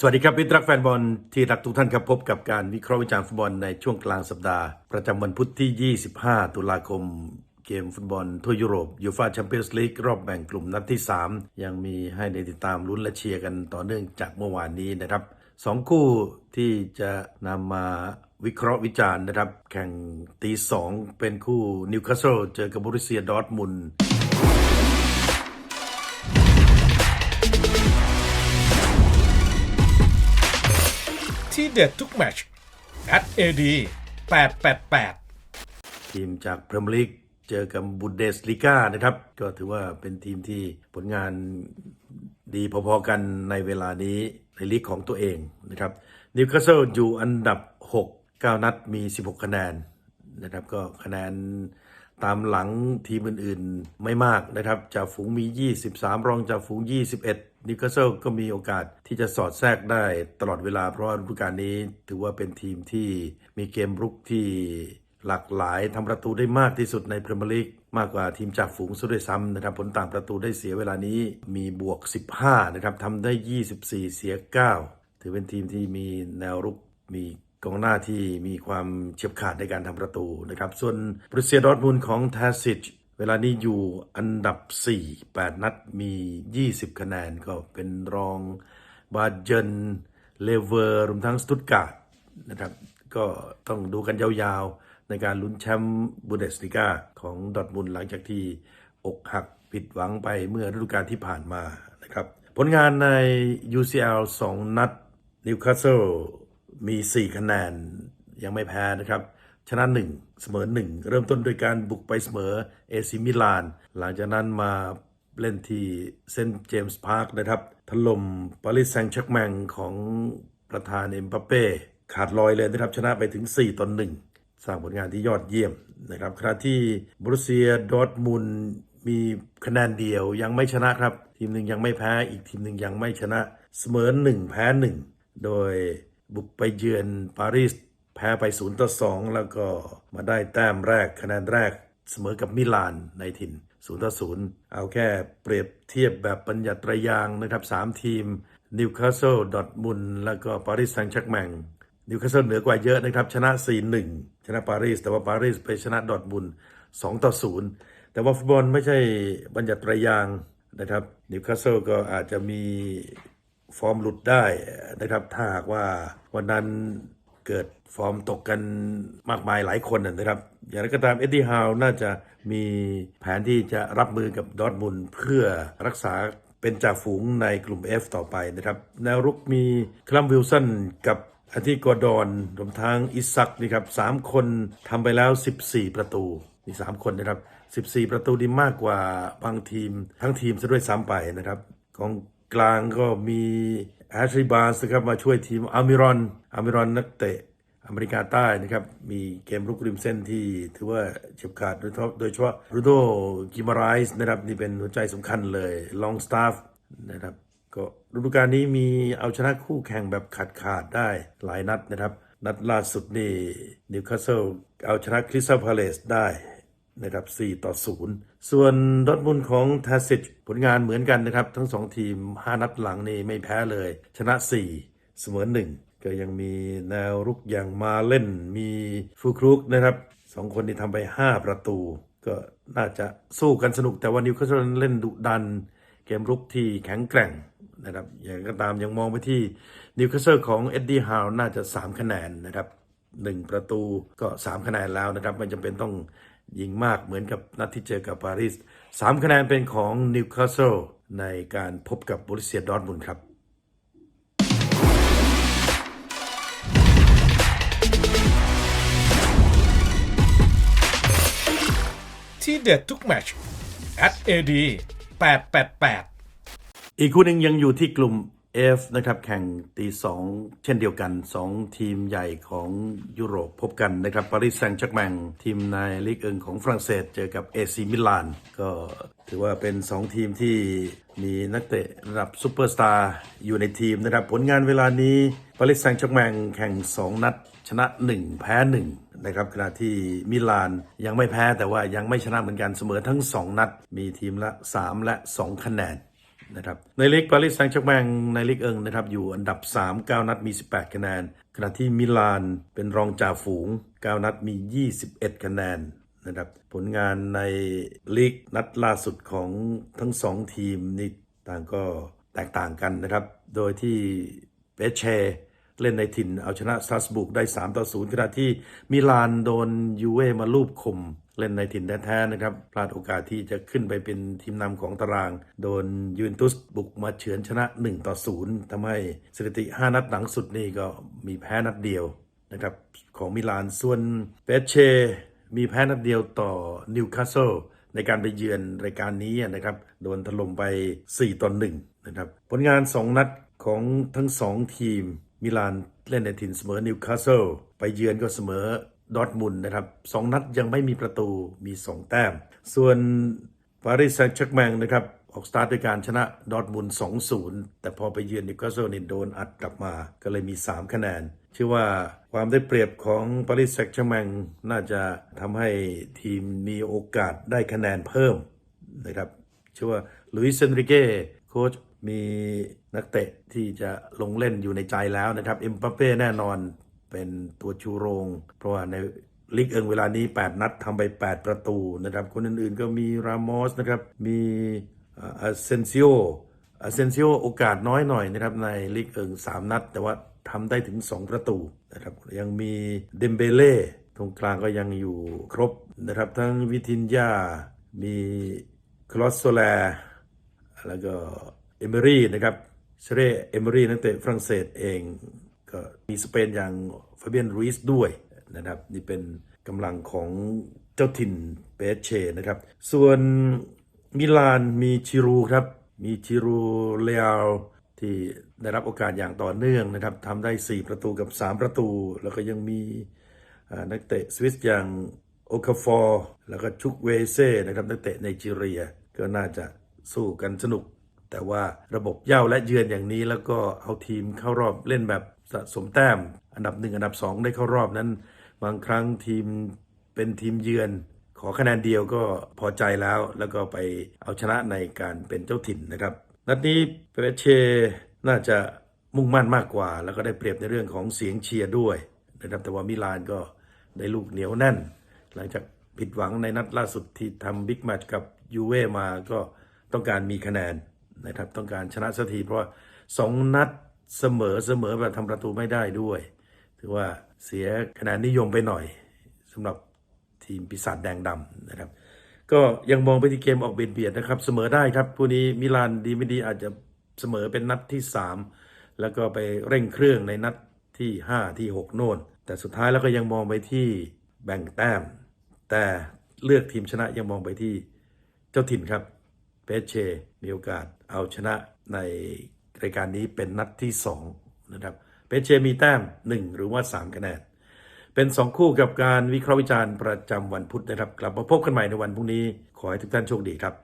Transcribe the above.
สวัสดีครับมิตรักแฟนบอลที่รักทุกท่านครับพบกับการวิเคราะห์วิจารณ์ฟุตบอลในช่วงกลางสัปดาห์ ประจำวันพุธที่ 25 ตุลาคม เกมฟุตบอลทั่วยุโรปยูฟาแชมเปี้ยนส์ลีกรอบแบ่งกลุ่มนัดที่ 3 ยังมีให้ได้ติดตามลุ้นและเชียร์กันต่อเนื่องจากเมื่อวานนี้นะครับสองคู่ที่จะนำมาวิเคราะห์วิจารณ์นะครับ แข่งตีสองเป็นคู่นิวคาสเซิลเจอกับบรูเซียดอร์ทมุนด์ เด็ดทุกแมตชแอดเอดี888 ทีมจากพรีเมียร์ลีกเจอกับบุนเดสลีกานะครับ ก็ถือว่าเป็นทีมที่ผลงานดีพอๆกันในเวลานี้ในลีกของตัวเองนะครับนิวคาสเซิลอยู่อันดับ 6 9 นัดมี 16 คะแนนนะครับ ก็คะแนน ตามหลังทีมอื่นๆไม่มากนะครับจากฝูงมี 23 รองจากฝูง 21 นิวคาสเซิลก็มีโอกาสที่จะสอดแทรกได้ตลอดเวลาเพราะว่าฤดูกาลนี้ถือว่าเป็นทีมที่มีเกมรุกที่หลากหลายทำประตูได้มากที่สุดในพรีเมียร์ลีกมากกว่าทีมจากฝูงซะด้วยซ้ำนะครับผลต่างประตูได้เสียเวลานี้มีบวก 15 นะครับทำได้ 24 เสีย 9 ถือเป็นทีมที่มีแนวรุกมี กองหน้าที่มีความเฉียบขาดในการทำประตูนะครับ ส่วนบรูเซียดอร์ทมุนของแทาซิชเวลานี้อยู่อันดับ 4 8 นัดมี 20 คะแนนก็เป็นรองบาเจนเลเวอร์รวมทั้งสตุตการ์ดนะครับ ก็ต้องดูกันยาวๆ ในการลุ้นแชมป์บูเดสลิกาของดอทมุนหลังจากที่อกหักผิดหวังไปเมื่อฤดูกาลที่ผ่านมานะครับ ผลงานใน UCL 2 นัดนิวคาสเซิล มี 4 คะแนนยังไม่แพ้นะครับ ชนะ 1 เสมอ 1 เริ่มต้นโดยการบุกไปเสมอเอซิมิลาน หลังจากนั้นมาเล่นที่เซนต์เจมส์พาร์คนะครับ ถล่มปารีสแซงต์แชร์กแมงของประธานเอ็มบัปเป้ขาดลอยเลยนะครับ ชนะไปถึง 4ต่อ1สร้างผลงานที่ยอดเยี่ยมนะครับขณะที่บรูเซียดอร์ทมุนมีคะแนนเดียวยังไม่ชนะครับ ทีมหนึ่งยังไม่แพ้อีกทีมหนึ่งยังไม่ชนะเสมอ1แพ้1โดย บุกไปเยือนปารีสแพ้ไป0ต่อ2แล้วก็มาได้แต้มแรกคะแนนแรกเสมอกับมิลานในถิ่น0ต่อ0เอาแค่เปรียบเทียบแบบปัญญาตรายางนะครับ 3 ทีมนิวคาสเซิลดอทมุนแล้วก็ปารีสแซงต์แชร์กแมงนิวคาสเซิลเหนือกว่าเยอะนะครับ ชนะ 4-1 ชนะปารีสแต่ว่าปารีสไปชนะดอทมุน2ต่อ0แต่ว่าฟุตบอลไม่ใช่บัญญัติตรยางนะครับนิวคาสเซิลก็อาจจะมี ฟอร์มหลุดได้นะครับ ถ้าหากว่าวันนั้นเกิดฟอร์มตกกันมากมายหลายคนนะครับ อย่างไรก็ตามเอ็ดดี้ฮาวน่าจะมีแผนที่จะรับมือกับดอทมุนเพื่อรักษาเป็นจ่าฝูงในกลุ่ม F ต่อไปนะครับ แนวรุกมีคลัมวิลสันกับอาทิกอร์ดอนรวมทั้งอิซักนี่ครับสามคนทำไปแล้ว 14 ประตูมีสามคนนะครับ 14 ประตูดีมากกว่าบางทีม ทั้งทีมซะด้วยซ้ำไปนะครับ ของ กลางก็มีแอชลีย์บาร์สครับมาช่วยทีมอามิรอนอามิรอนนักเตะอเมริกาใต้นะครับ มีเกมรุกริมเส้นที่ถือว่าเฉียบขาดโดยเฉพาะรูโดกิมาไรส์นะครับนี่เป็นหัวใจสำคัญเลยลองสตาฟนะครับก็ฤดูกาลนี้มีเอาชนะคู่แข่งแบบขาดขาดได้หลายนัดนะครับ นัดล่าสุดนี่นิวคาสเซิลเอาชนะคริสตัลพาเลสได้ นะครับ4ต่อ 0 ส่วนดอร์ทมุนของทาซิชผลงานเหมือนกันนะครับ ทั้ง 2 ทีม 5 นัดหลังนี่ไม่แพ้เลย ชนะ 4 เสมอ 1 ก็ยังมีแนวรุกอย่างมาเล่น มีฟูครุกนะครับสองคนนี้ทำไป 5 ประตู ก็น่าจะสู้กันสนุกแต่ว่านิวคาสเซิลเล่นดุดัน เกมรุกที่แข็งแกร่งนะครับอย่างก็ตามยังมองไปที่นิวคาสเซิลของเอ็ดดี้ฮาวน่าจะ 3 คะแนนนะครับหนึ่งประตูก็ 3 คะแนนแล้วนะครับไม่จำเป็นต้อง ยิงมากเหมือนกับนัดที่เจอกับปารีส3คะแนนเป็นของนิวคาสเซิลในการพบกับบรูเซียดอร์ทมุนด์ครับที่เด็ดทุกแมตชแอดเอดี888 อีกคู่หนึ่งยังอยู่ที่กลุ่ม F นะครับแข่งตีสองเช่นเดียวกัน 2 ทีมใหญ่ของยุโรปพบกันนะครับปารีสแซงต์แชร์แมงทีมในลีกเอิงของฝรั่งเศสเจอกับเอซีมิลานก็ถือว่าเป็น 2 ทีมที่มีนักเตะระดับซูเปอร์สตาร์อยู่ในทีมนะครับผลงานเวลานี้ปารีสแซงต์แชร์แมงแข่ง 2 นัด ชนะ 1 แพ้ 1 นะครับขณะที่มิลานยังไม่แพ้แต่ว่ายังไม่ชนะเหมือนกันเสมอทั้ง 2 นัด มีทีมละ 3 และ 2 คะแนน นะครับในลีกปารีสแซงต์แชร์แมงในลีกเอิงนะครับอยู่อันดับ 3 9 นัดมี 18 คะแนน ขณะที่มิลานเป็นรองจ่าฝูง 9 นัดมี 21 คะแนนนะครับผลงานในลีกนัดล่าสุดของทั้งสองทีมนี่ต่างก็แตกต่างกันนะครับ โดยที่เปเชเล่นในถิ่นเอาชนะซาสบุกได้ 3 ต่อ 0 ขณะที่มิลานโดนยูเว่มาลูบคม เล่นในถิ่นแท้ๆนะครับ พลาดโอกาสที่จะขึ้นไปเป็นทีมนำของตาราง โดนยูเวนตุสบุกมาเฉือนชนะ 1 ต่อ 0ทำให้สถิติ 5 นัดหลังสุดนี่ก็มีแพ้นัดเดียวนะครับของมิลานส่วนเปเช่มีแพ้นัดเดียวต่อนิวคาสเซิลในการไปเยือนรายการนี้นะครับ โดนถล่มไป 4 ต่อ 1 นะครับ ผลงาน 2 นัดของทั้ง 2 ทีม มิลานเล่นในถิ่นเสมอนิวคาสเซิลไปเยือนก็เสมอ ดอทมุนนะครับสองนัดยังไม่มีประตูมี 2 แต้ม ส่วนปารีสแซงต์แชร์แมงนะครับออกสตาร์ทด้วยการชนะดอทมุนด์2-0 แต่พอไปเยือนนิวคาสเซิลนี่โดนอัดกลับมา ก็เลยมี 3 คะแนน ชื่อว่าความได้เปรียบของปารีสแซงต์แชร์แมงน่าจะทำให้ทีมมีโอกาสได้คะแนนเพิ่มนะครับชื่อว่าลุยส์เซนริเก้โค้ชมีนักเตะที่จะลงเล่นอยู่ในใจแล้วนะครับเอ็มบัปเป้แน่นอน เป็นตัวชูโรง เพราะว่าในลีกเอิงเวลานี้ 8 นัดทำไป 8 ประตูนะครับ คนอื่นๆก็มีรามอสนะครับ มีอาเซนซิโออาเซนซิโอโอกาสน้อยหน่อยนะครับในลีกเอิง 3 นัด แต่ว่าทำได้ถึง 2 ประตูนะครับ ยังมีเดมเบเล่ตรงกลางก็ยังอยู่ครบนะครับ ทั้งวิทินยา มีคลอสโซแลแล้วก็เอเมรี่นะครับเชเรเอเมรี่นักเตะฝรั่งเศสเอง ก็มีสเปนอย่างฟาเบียนรูอิสด้วยนะครับนี่เป็นกำลังของเจ้าถิ่นเปเชนะครับ ส่วนมิลานมีชิรูครับ มีชิรูเลอาลที่ได้รับโอกาสอย่างต่อเนื่องนะครับทำได้ 4 ประตูกับ 3 ประตู แล้วก็ยังมีนักเตะสวิสอย่างโอคาฟอร์แล้วก็ชุกเวเซ่นะครับนักเตะไนจีเรีย ก็น่าจะสู้กันสนุก แต่ว่าระบบเย่าและเยือนอย่างนี้แล้วก็เอาทีมเข้ารอบเล่นแบบ สะสมแต้ม อันดับหนึ่งอันดับสองได้เข้ารอบนั้น บางครั้งทีมเป็นทีมเยือน ขอคะแนนเดียวก็พอใจแล้ว แล้วก็ไปเอาชนะในการเป็นเจ้าถิ่นนะครับ นัดนี้เปเชน่าจะมุ่งมั่นมากกว่า แล้วก็ได้เปรียบในเรื่องของเสียงเชียร์ด้วยนะครับแต่ว่ามิลานก็ได้ลูกเหนียวแน่น หลังจากผิดหวังในนัดล่าสุดที่ทำบิ๊กแมตช์กับยูเว่มาก็ต้องการมีคะแนนนะครับต้องการชนะสักทีเพราะสองนัด เสมอเสมอแบบทำประตูไม่ได้ด้วย ถือว่าเสียคะแนนนิยมไปหน่อยสำหรับทีมปีศาจแดงดำนะครับ ก็ยังมองไปที่เกมออกเบียดเบียดนะครับ เสมอได้ครับผู้นี้มิลานดีไม่ดีอาจจะเสมอเป็นนัดที่ 3 แล้วก็ไปเร่งเครื่องในนัดที่ 5 ที่ 6 โน่น แต่สุดท้ายแล้วก็ยังมองไปที่แบ่งแต้ม แต่เลือกทีมชนะยังมองไปที่เจ้าถิ่นครับเปเช่มีโอกาสเอาชนะใน รายการนี้เป็นนัดที่2นะครับเปเชมีแต้ม 1 หรือว่า 3 คะแนน เป็น 2 คู่กับการวิเคราะห์วิจารณ์ประจำวันพุธนะครับ กลับมาพบกันใหม่ในวันพรุ่งนี้ ขอให้ทุกท่านโชคดีครับ